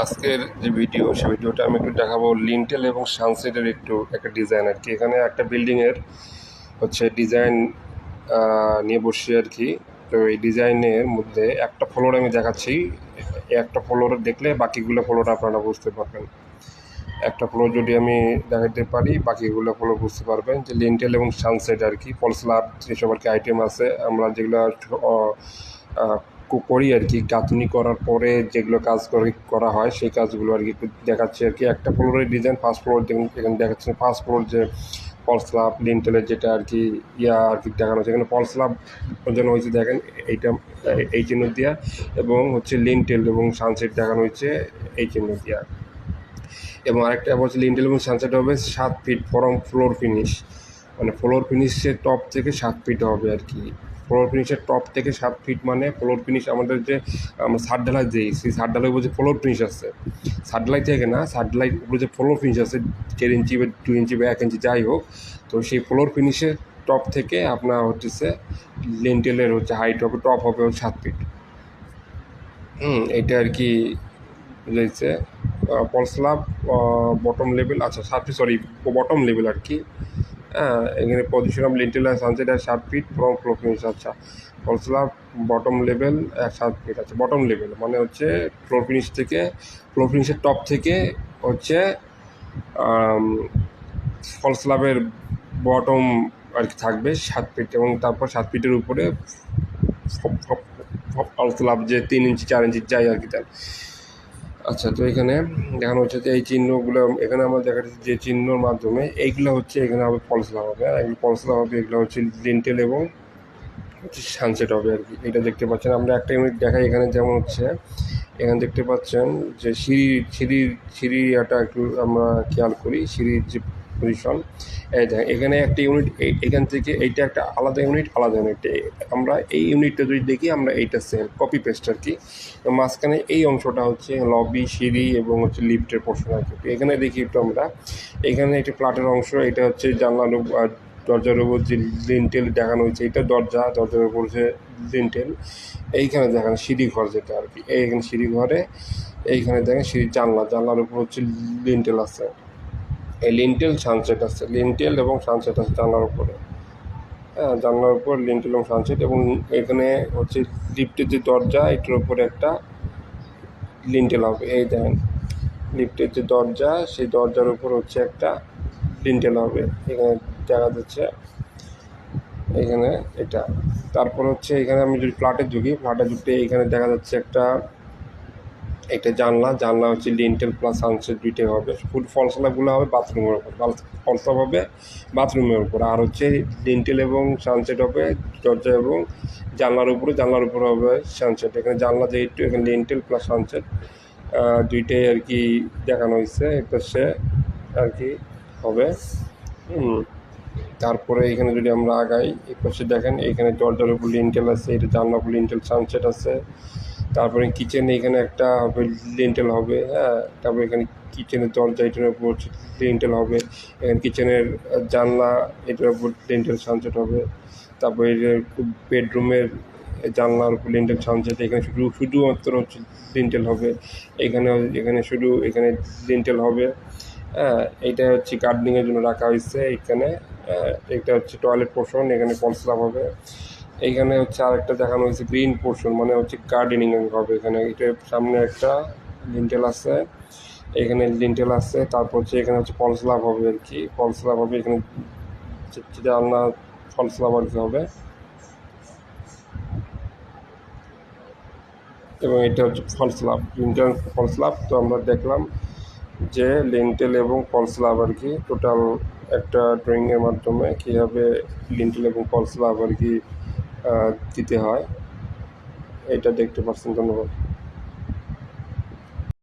আজকের যে ভিডিও সেই ভিডিওটা আমি একটু দেখাবো লিন্টেল এবং সানসেটের একটু একটা ডিজাইন আর কি। এখানে একটা বিল্ডিংয়ের হচ্ছে ডিজাইন নিয়ে বসছি আর কি। তো এই ডিজাইনের মধ্যে একটা ফ্লোর আমি দেখাচ্ছি। একটা ফ্লোর দেখলে বাকিগুলো ফ্লোর আপনারা বুঝতে পারবেন। একটা ফ্লোর যদি আমি দেখাতে পারি, বাকিগুলো ফ্লোর বুঝতে পারবেন যে লিন্টেল এবং সানসেট আর কি। ফলসলাভ যেসব আর কি আইটেম আছে, আমরা যেগুলো করি আর কি। গাঁথনি করার পরে যেগুলো কাজ করে হয়, সেই কাজগুলো আর কি দেখাচ্ছি আর কি। একটা ফ্লোরের ডিজাইন ফার্স্ট ফ্লোর এখানে দেখাচ্ছে ফার্স্ট ফ্লোর যে পলসলাভ লিন্টেলের যেটা আর কি ইয়া আর কি দেখানো হচ্ছে এখানে পলসলাভ যেন হয়েছে, দেখেন, এইটা, এই চিহ্ন দিয়া। এবং হচ্ছে লিন্টেল এবং সানসেট দেখানো হয়েছে, এই চিহ্ন দিয়া। এবং আরেকটা হচ্ছে লিন্টেল এবং সানসেট হবে সাত ফিট ফরম ফ্লোর ফিনিশ মানে ফ্লোর ফিনিশের টপ থেকে সাত ফিট হবে আর কি। ফ্লোর ফিনিশের টপ থেকে সাত ফিট মানে ফ্লোর ফিনিশ আমাদের যে, আমরা সাত ঢালাই দিই সেই সাত ঢালাই বলছে ফ্লোর ফিনিশ আছে ঢালাই থেকে না সাত ঢালাই উপরে যে ফ্লোর ফিনিশ আছে দেড় ইঞ্চি বা দু ইঞ্চি বা এক ইঞ্চি যাই হোক, তো সেই ফ্লোর ফিনিশের টপ থেকে আপনার হচ্ছে লিন্টেলের হচ্ছে হাইট হবে টপ হবে হচ্ছে সাত ফিট হুম, এটা আর কি বুঝাইছে পলসলাভ বটম লেভেল আচ্ছা সাত সরি বটম লেভেল আর কি হ্যাঁ এখানে পজিশন অফ লিন্টেল আর সানসেট আর সাত ফিট ফ্রম ফ্লো ফিনিশ আচ্ছা পলসলাভ বটম লেভেল সাত ফিট আচ্ছা বটম লেভেল মানে হচ্ছে ফ্লোর ফিনিশ থেকে ফ্লোর ফিনিশের টপ থেকে হচ্ছে ফলসলাভের বটম আর কি থাকবে সাত ফিট এবং তারপর সাত ফিটের উপরে ফলসলাভ যে তিন ইঞ্চি চার ইঞ্চি যাই আর কি তার। আচ্ছা তো এখানে দেখানো হচ্ছে যে এই চিহ্নগুলো, এখানে আমরা দেখা যাচ্ছে যে চিহ্নর মাধ্যমে এইগুলো হচ্ছে এখানে হবে পলসলা হবে, আর এগুলো পলসলা হবে এগুলো হচ্ছে লিন্টেল এবং হচ্ছে সানসেট হবে আর কি। এটা দেখতে পাচ্ছেন, আমরা একটা ইউনিট দেখাই এখানে, যেমন হচ্ছে, এখানে দেখতে পাচ্ছেন যে সিঁড়ি, সিঁড়ির একটা একটু আমরা খেয়াল করি, সিঁড়ির যে পজিশন এখানে একটা ইউনিট এখান থেকে এইটা একটা আলাদা ইউনিট আলাদা ইউনিট আমরা এই ইউনিটটা যদি দেখি, আমরা এইটা সেম কপি পেস্ট আর কি। মাঝখানে এই অংশটা হচ্ছে লবি সিঁড়ি এবং হচ্ছে লিফটের পোর্শন আর কি। এখানে দেখি একটু আমরা, এখানে একটি ফ্ল্যাটের অংশ, এটা হচ্ছে জানলার দরজার উপর যে লিন্টেল দেখানো হয়েছে, এটা দরজা, দরজার উপর যে লিন্টেল এইখানে দেখেন সিঁড়ি ঘর যেটা আর কি। এইখানে সিঁড়ি ঘরে, এইখানে দেখেন সিঁড়ি জানলা, জানলার উপর হচ্ছে লিন্টেল আছে। এই লিন্টেল সানসেট আছে, লিন্টেল এবং সানসেট আছে জানলার উপরে। হ্যাঁ জানলার উপর লিন্টেল এবং সানসেট এবং এখানে হচ্ছে লিফটের যে দরজা, এটার উপরে একটা লিন্টেল হবে। এই দেখেন, লিফটের যে দরজা, সেই দরজার উপর হচ্ছে একটা লিন্টেল হবে। এখানে দেখা যাচ্ছে, এখানে এটা। তারপর হচ্ছে এখানে আমি যদি ফ্ল্যাটে ঢুকি, ফ্ল্যাটে ঢুকতে এখানে দেখা যাচ্ছে একটা একটা জানলা জানলা হচ্ছে লিন্টেল প্লাস সানসেট দুইটাই হবে। ফুল ফলসলাগুলো হবে বাথরুমের উপর। ফলসলা হবে বাথরুমের উপর। আর হচ্ছে লিন্টেল এবং সানসেট হবে দরজা এবং জানলার উপরে। জানলার উপরে হবে সানসেট এখানে জানলা যেহেতু, এখানে লিন্টেল প্লাস সানসেট দুইটাই আর কি দেখানো হয়েছে। পাশে আর কি হবে। তারপরে এখানে যদি আমরা আগাই এই পাশে দেখেন, এখানে দরজার উপর লিন্টেল আছে, এটা জানলার উপর লিন্টেল সানসেট আছে। তারপরে কিচেন এখানে একটা হবে লিন্টেল হবে হ্যাঁ? তারপরে এখানে কিচেনের দরজা এটার উপর লিন্টেল হবে এখানে কিচেনের জানলা এটার উপর লিন্টেল সানসেট হবে তারপরে বেডরুমের জানলার উপর লিন্টেল সানসেট এখানে শুধু শুধুমাত্র হচ্ছে লিন্টেল হবে এখানে এখানে শুধু এখানে লিন্টেল হবে হ্যাঁ? এইটা হচ্ছে গার্ডেনিংয়ের জন্য রাখা হয়েছে এখানে হ্যাঁ, এটা হচ্ছে টয়লেট পোর্শন এখানে কনসলাভ হবে। এইখানে হচ্ছে আরেকটা দেখানো হয়েছে গ্রিন পোর্শন মানে হচ্ছে গার্ডেনিং হবে এখানে। এটার সামনে একটা লিন্টেল আছে, এখানে লিন্টেল আছে, তারপর হচ্ছে এখানে হচ্ছে ফলসলাভ হবে আর কি। ফলসলাভ হবে, এখানে জানলা ফলসলাভ আর কি হবে। এবং এটা হচ্ছে ফলসলাভ লিন্টেল ফলসলাভ তো আমরা দেখলাম যে লিন্টেল এবং ফলসলাভ আর কি টোটাল একটা ড্রয়িংয়ের মাধ্যমে কীভাবে লিন্টেল এবং ফলসলাভ আর কি দিতে হয়। এটা দেখতে পাচ্ছেন ধন্যবাদ।